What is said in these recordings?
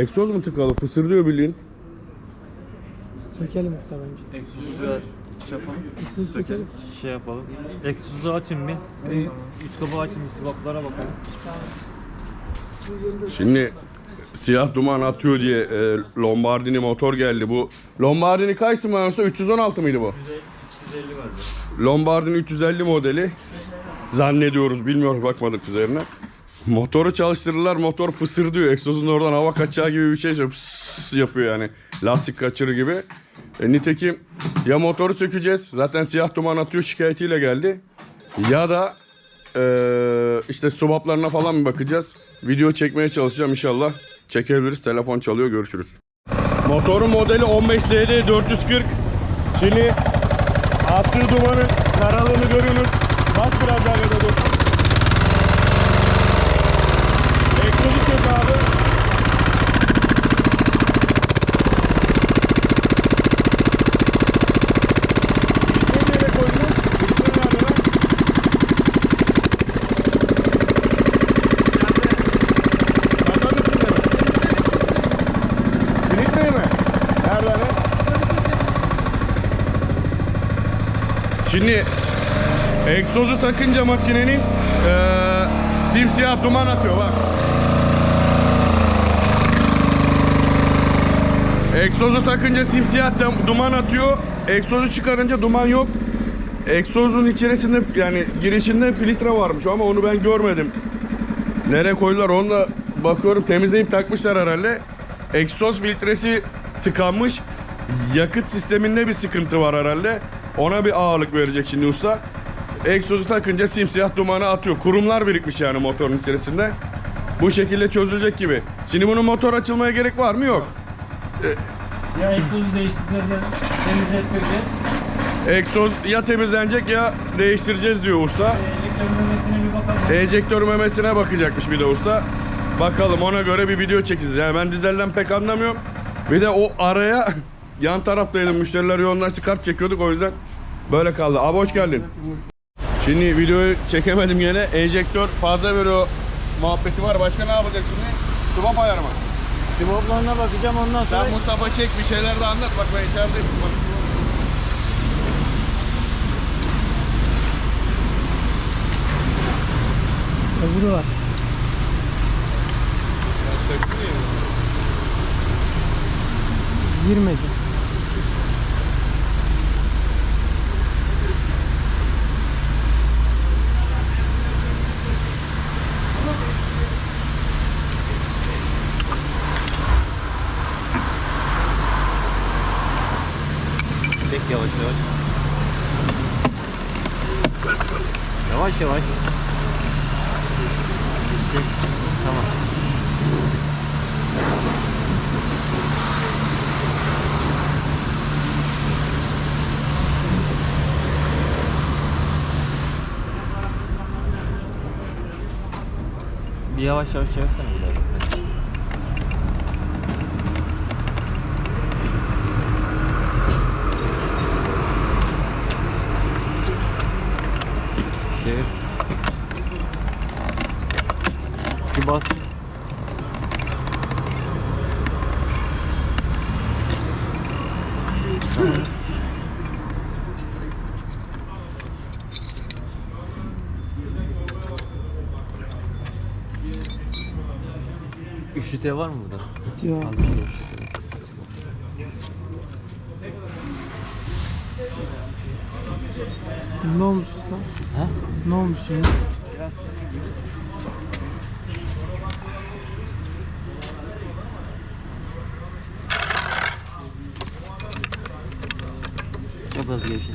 Egzoz mu tıkalı? Fısırdıyor bildiğin. Sökelim usta bence. Egzozu. Şey yapalım. İkisini sökelim. Şey yapalım. Egzozu açın bir. Üst kapağı açın bir swaplara bakalım. Şimdi siyah duman atıyor diye e, Lombardini motor geldi. Bu Lombardini kaçtı mı Anasını? 316 mıydı bu? 150 vardı. Lombardini 350 modeli. Zannediyoruz bilmiyoruz bakmadık üzerine. Motoru çalıştırırlar motor fısırdıyor. Egzozun oradan hava kaçağı gibi bir şey yapıyor yani. Lastik kaçırır gibi. E, nitekim ya motoru sökeceğiz. Zaten siyah duman atıyor şikayetiyle geldi. Ya da e, işte subaplarına falan bir bakacağız. Video çekmeye çalışacağım inşallah. Çekebiliriz. Telefon çalıyor. Görüşürüz. Motorun modeli 15LD 440. Şimdi attığı dumanın karalığını görüyorsunuz. Bas biraz daha gaza dur. Egzozu çek abi. Filtre nereye koydunuz? Filtre nerede lan? Kasanın üstünde mi? Filtre mi? Nerede lan? Şimdi egzozu takınca makinenin eee simsiyah duman atıyor bak. Egzozu takınca simsiyah duman atıyor. Egzozu çıkarınca duman yok. Egzozun içerisinde yani girişinde filtre varmış ama onu ben görmedim. Nereye koydular onu bakıyorum temizleyip takmışlar herhalde. Egzoz filtresi tıkanmış. Yakıt sisteminde bir sıkıntı var herhalde. Ona bir ağırlık verecek şimdi usta. Egzozu takınca simsiyah dumanı atıyor. Kurumlar birikmiş yani motorun içerisinde. Bu şekilde çözülecek gibi. Şimdi bunun motor açılmaya gerek var mı? Yok. Ya egzozu değiştireceğiz, temizlettireceğiz. Egzoz ya temizlenecek ya değiştireceğiz diyor usta. Elektrik memesine bir bakalım. Enjektör memesine bakacakmış bir de usta. Bakalım ona göre bir video çekeceğiz. Yani ben dizelden pek anlamıyorum. Bir de o araya yan taraftaydım müşteriler yoğunlaştı kart çekiyorduk o yüzden böyle kaldı. Abi hoş geldin. Şimdi videoyu çekemedim yine. Enjektör fazla veriyor muhabbeti var. Başka ne yapacak şimdi? Subap ayarı mı? Sivoplarına bakacağım ondan sonra. Sen Mustafa çek bir şeyler de anlat. Bak ben içerideyim. Bak. Öbürü var. Girmedi. Çek yavaş yavaş. Yavaş yavaş. Çek. Tamam. Bir yavaş yavaş çevirsene bir daha. Çevir. Şu bas. T var mı burada? Yok. Ne olmuş usta? Ha? Ne olmuş şimdi? Biraz sıkı gibi. Az gevşet.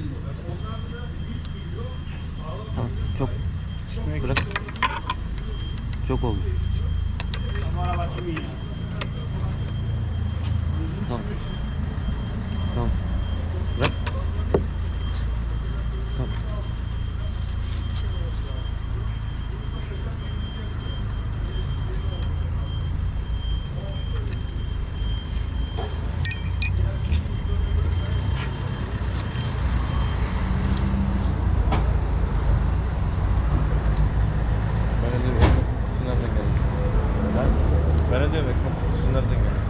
Tamam, çok bırak. Çok oldu. Ben de diyorum ekmek kokusu nereden geliyor?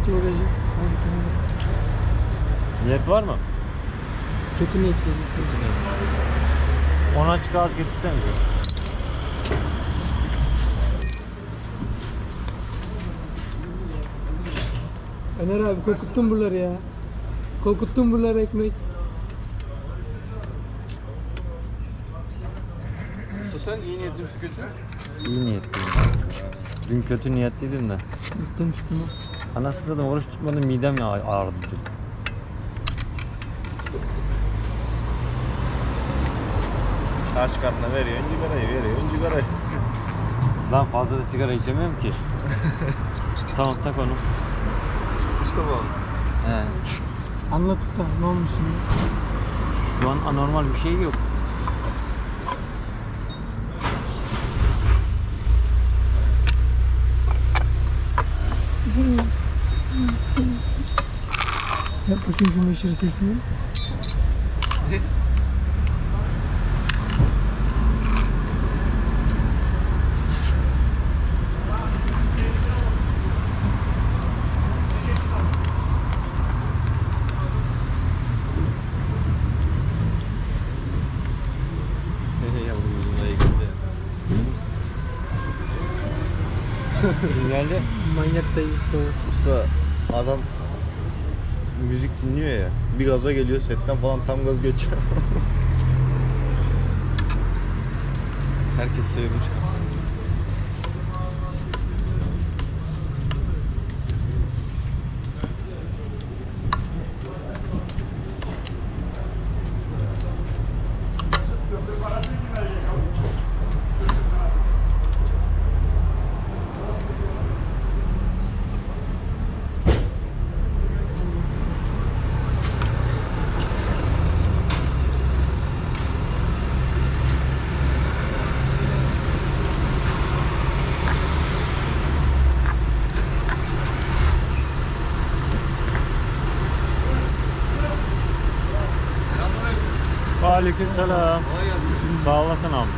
Aç bagajı. Hadi tamam. Niyet var mı? Kötü niyetliyiz biz. Kötü niyetliyiz. 10 açık ağız getirsenize. Öner abi kokuttun buraları ya. Kokuttun buraları ekmek. Sen iyi niyetli bir sıkıntı. İyi niyetliyim. Dün kötü niyetliydim de. Üstten üstüne. Anasını satayım oruç tutmadım midem ya ağrıdı dün. Aç karnına veriyorsun cigarayı veriyorsun cigarayı. Lan fazla da sigara içemiyorum ki. tamam tak onu. Mustafa abi. He. Anlat usta ne olmuş şimdi? Şu an anormal bir şey yok. Yap bakayım meşhur sesini. Dayı usta. adam müzik dinliyor ya. Bir gaza geliyor setten falan tam gaz geçiyor. Herkes sevinmiş. Aleyküm selam. Sağ olasın abi.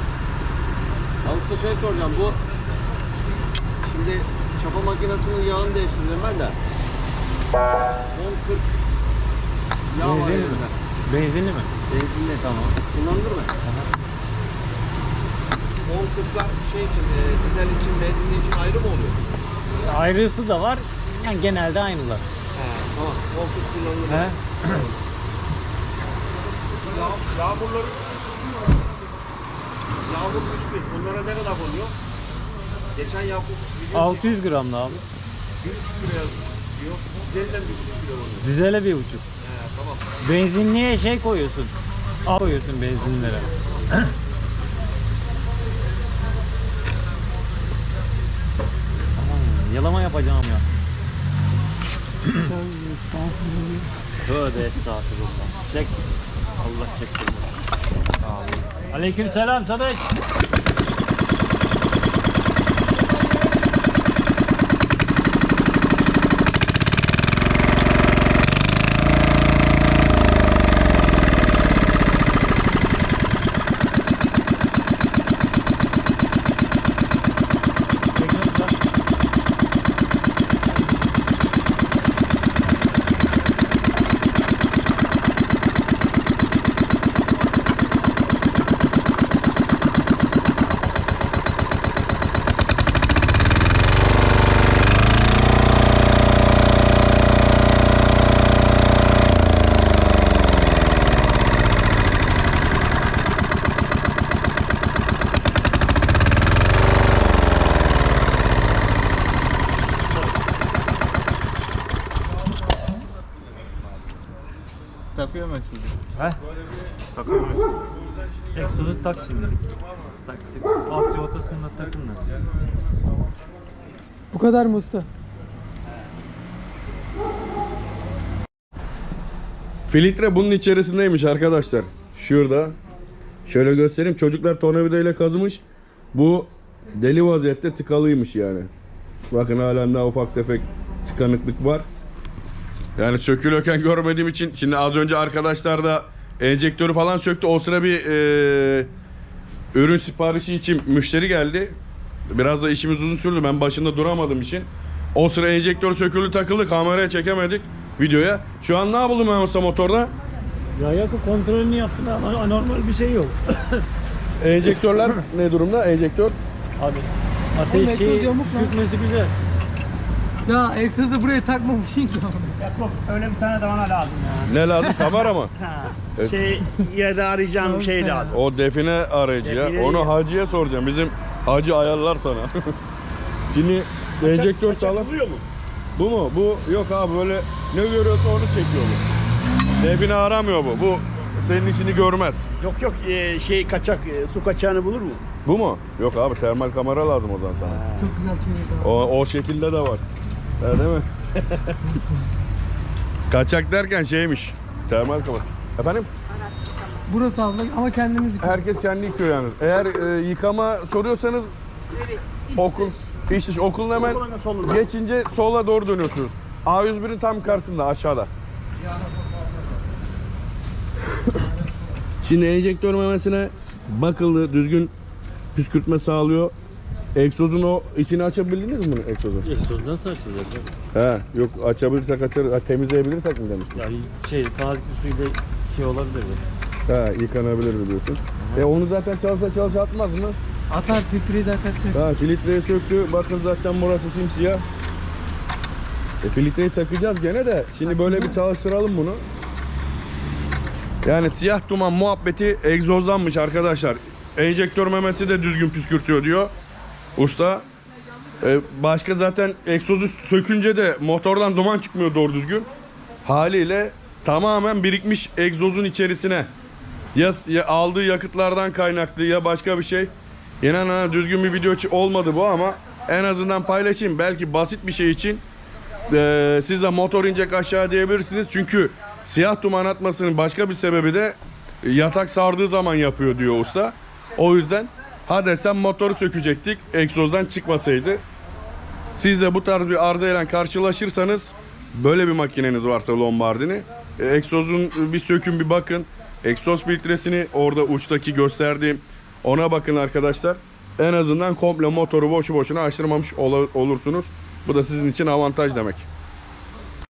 Usta şey soracağım bu şimdi çapa makinesinin yağını değiştirdim ben de. 10-40 yağ var Benzinli mi? elimde. Benzinli mi? Benzinli tamam. Kullanılır mı? 10-40'lar şey için, e, dizel için, benzinli için ayrı mı oluyor? Ayrısı da var. Yani genelde aynılar. He tamam. 10-40 kullanılır. He? Yağ, yağmurları Yağmur 3000. Bunlara ne kadar oluyor? Geçen video 600 gram da abi. 1,5 kilo diyor. Dizelden 1,5 kilo oluyor. Dizele bir buçuk. He tamam. Benzinliğe şey koyuyorsun. Al koyuyorsun benzinlere. Aman, Yalama yapacağım ya. Tövbe estağfurullah. Çek. Allah çektirmesin. Aleyküm selam Sadık. He? Mu egzozu? Tak şimdilik. Taksi. Alt cıvatasını da takın da. Bu kadar mı usta? Filtre bunun içerisindeymiş arkadaşlar. Şurada. Şöyle göstereyim. Çocuklar tornavidayla kazımış. Bu deli vaziyette tıkalıymış yani. Bakın halen daha ufak tefek tıkanıklık var. Yani sökülürken görmediğim için şimdi az önce arkadaşlar da enjektörü falan söktü. O sıra bir e, ürün siparişi için müşteri geldi. Biraz da işimiz uzun sürdü. Ben başında duramadığım için. O sıra enjektör sökülü takıldı kameraya çekemedik videoya. Şu an ne yapalım Mehmet Usta motorda? Ya yakı kontrolünü yaptın ama anormal bir şey yok. Enjektörler ne durumda? Enjektör Abi ateşi yamuk lan. sürtmesi güzel. Ya egzozu buraya takmamışsın ki. Yakup öyle bir tane de bana lazım ya. ne lazım? Kamera mı? Evet. Şey yerde arayacağım şey lazım. O define aracı ya. Define Onu değil. hacıya soracağım. Bizim hacı ayarlar sana. Şimdi enjektör sağlam. Buluyor mu? Bu mu? Bu yok abi böyle ne görüyorsa onu çekiyor bu. Define aramıyor bu. Bu senin işini görmez. Yok yok e, şey kaçak e, su kaçağını bulur mu? Bu mu? Yok abi termal kamera lazım o zaman sana. Çok güzel çevirdi. O, o şekilde de var. Ha, değil mi? Kaçak derken şeymiş. Termal kamera. Efendim? Burası abla ama kendimiz yıkıyoruz. Herkes kendi yıkıyor yalnız. Eğer e, yıkama soruyorsanız okul, iş iş okulun hemen geçince sola doğru dönüyorsunuz. A101'in tam karşısında aşağıda. Şimdi enjektör memesine bakıldı. Düzgün püskürtme sağlıyor. Egzozun o içini açabildiniz mi bunu egzozun? Egzoz nasıl açılacak? He, yok açabilirsek açarız. Ha, temizleyebilirsek mi demiştim. Ya şey tazik suyla şey olabilir. He, yıkanabilir mi diyorsun. E onu zaten çalışa çalışa atmaz mı? Atar filtreyi zaten sen. Ha filtreyi söktü. Bakın zaten burası simsiyah. E filtreyi takacağız gene de. Şimdi böyle bir çalıştıralım bunu. Yani siyah duman muhabbeti egzozlanmış arkadaşlar. Enjektör memesi de düzgün püskürtüyor diyor usta. E, başka zaten egzozu sökünce de motordan duman çıkmıyor doğru düzgün. Haliyle tamamen birikmiş egzozun içerisine. Ya, ya aldığı yakıtlardan kaynaklı ya başka bir şey. İnan ha düzgün bir video olmadı bu ama en azından paylaşayım. Belki basit bir şey için eee siz de motor inecek aşağı diyebilirsiniz. Çünkü siyah duman atmasının başka bir sebebi de yatak sardığı zaman yapıyor diyor usta. O yüzden ha desem motoru sökecektik egzozdan çıkmasaydı. Siz de bu tarz bir arızayla karşılaşırsanız böyle bir makineniz varsa Lombardini e, egzozun bir sökün bir bakın. Egzoz filtresini orada uçtaki gösterdiğim ona bakın arkadaşlar. En azından komple motoru boşu boşuna aşırmamış ola- olursunuz. Bu da sizin için avantaj demek.